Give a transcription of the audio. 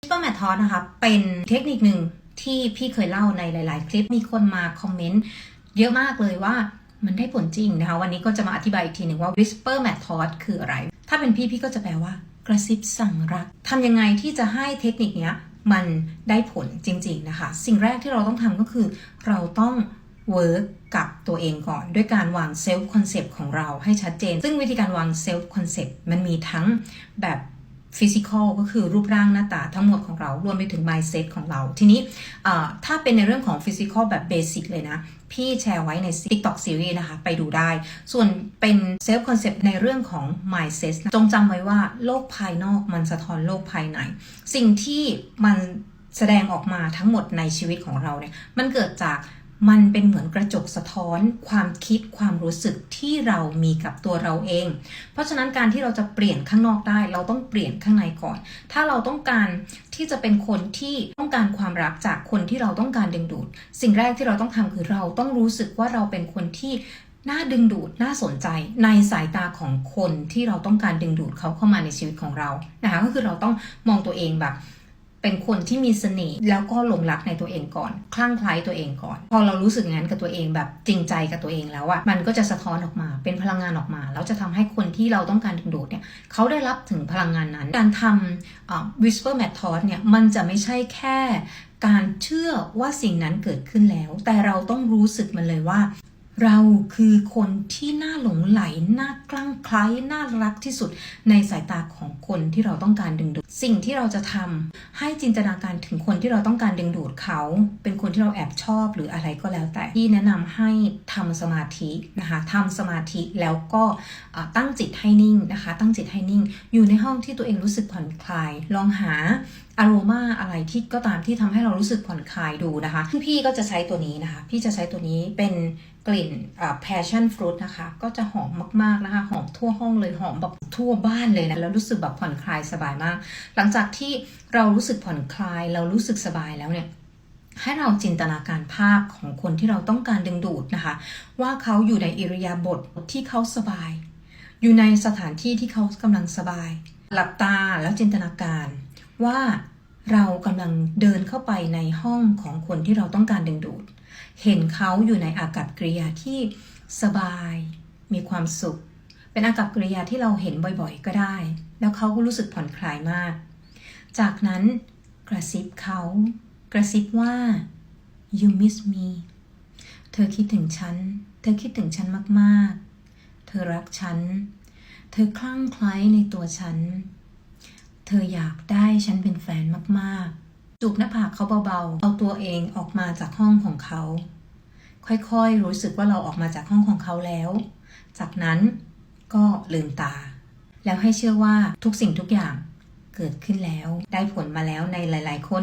Whisper Method นะคะเป็นเทคนิคหนึ่งที่พี่เคยเล่าในหลาย ๆ คลิปมีคนมาคอมเมนต์เยอะมากเลยว่ามันได้ผลจริงนะคะ วันนี้ก็จะมาอธิบายอีกทีหนึ่งว่า Whisper Method คืออะไร ถ้าเป็นพี่พี่ก็จะแปลว่า กระซิบสั่งรักทำยังไงที่จะให้เทคนิคนี้มันได้ผลจริง ๆ นะคะ สิ่งแรกที่เราต้องทำก็คือ เราต้องเวิร์กกับตัวเองก่อน ด้วยการวางเซลฟ์คอนเซปต์ของเราให้ชัดเจน ซึ่งวิธีการวางเซลฟ์คอนเซปต์มันมีทั้งแบบ ฟิสิกอลก็คือรูปร่างหน้าตาทั้งหมดของเรา รวมไปถึง mindset ของเรา ทีนี้ถ้าเป็นในเรื่องของฟิสิกอลแบบเบสิกเลยนะ พี่แชร์ไว้ใน TikTok Series นะคะ ไปดูได้ ส่วนเป็นเซลฟ์คอนเซปต์ในเรื่องของ mindset จงจำไว้ว่าโลกภายนอกมันสะท้อนโลกภายใน สิ่งที่มันแสดงออกมาทั้งหมดในชีวิตของเราเนี่ย มันเกิดจาก มันเป็นเหมือนกระจกสะท้อน ความคิดความรู้สึกที่เรามีกับตัวเราเอง เพราะฉะนั้นการที่เราจะเปลี่ยนข้างนอกได้ เราต้องเปลี่ยนข้างในก่อน ถ้าเราต้องการที่จะเป็นคนที่ต้องการความรักจากคนที่เราต้องการดึงดูด สิ่งแรกที่เราต้องทำคือเราต้องรู้สึกว่าเราเป็นคนที่น่าดึงดูด น่าสนใจในสายตาของคนที่เราต้องการดึงดูดเขาเข้ามาในชีวิตของเรานะคะก็คือเราต้องมองตัวเองแบบ เป็นคนที่มีเสน่ห์แล้วก็หลงรักในตัวเองก่อน คลั่งไคล้ตัวเองก่อน พอเรารู้สึกงั้นกับตัวเองแบบจริงใจกับตัวเองแล้วอะมันก็จะสะท้อนออกมาเป็นพลังงานออกมาแล้วจะทำให้คนที่เราต้องการดึงดูดเนี่ยเขาได้รับถึงพลังงานนั้น การทำ whisper method เนี่ยมันจะไม่ใช่แค่การเชื่อว่าสิ่งนั้นเกิดขึ้นแล้ว แต่เราต้องรู้สึกมันเลยว่า เราคือคนที่น่าหลงไหล น่าคลั่งไคล้ น่ารักที่สุดในสายตาของคนที่เราต้องการดึงดูด สิ่งที่เราจะทำให้จินตนาการถึงคนที่เราต้องการดึงดูดเขา เป็นคนที่เราแอบชอบหรืออะไรก็แล้วแต่ ที่แนะนำให้ทำสมาธินะคะทำสมาธิแล้วก็ตั้งจิตให้นิ่งนะคะ ตั้งจิตให้นิ่ง อยู่ในห้องที่ตัวเองรู้สึกผ่อนคลาย ลองหาอโรมาอะไรที่ก็ตามที่ทำให้เรารู้สึกผ่อนคลายดูนะคะพี่ก็จะใช้ตัวนี้นะคะ พี่จะใช้ตัวนี้เป็นกลิ่นอ่า passion fruit นะคะ ก็จะหอมมากๆนะคะ หอมทั่วห้องเลยหอมแบบทั่วบ้านเลยนะ แล้วรู้สึกแบบผ่อนคลายสบายมาก หลังจากที่เรารู้สึกผ่อนคลาย เรารู้สึกสบายแล้วเนี่ยให้เราจินตนาการภาพของคนที่เราต้องการดึงดูดนะคะ ว่าเขาอยู่ในอิริยาบถที่เขาสบาย อยู่ในสถานที่ที่เขากำลังสบาย หลับตาแล้วจินตนาการว่าเรากำลังเดินเข้าไปในห้องของคนที่เราต้องการดึงดูด เห็นเขาอยู่ในอากับกริยาที่สบาย มีความสุข เป็นอากับกริยาที่เราเห็นบ่อยๆ ก็ได้ แล้วเขาก็รู้สึกผ่อนคลายมาก จากนั้นกระซิบเขากระซิบว่า you miss me เธอคิดถึงฉัน เธอคิดถึงฉันมากๆ เธอรักฉัน เธอคลั่งไคล้ในตัวฉัน เธออยากได้ฉันเป็นแฟนมากๆ จูบหน้าผากเขาเบาๆ เอาตัวเองออกมาจากห้องของเขา ค่อยๆ รู้สึกว่าเราออกมาจากห้องของเขาแล้ว จากนั้นก็ลืมตา แล้วให้เชื่อว่าทุกสิ่งทุกอย่างเกิดขึ้นแล้ว ได้ผลมาแล้วในหลาย ๆ คน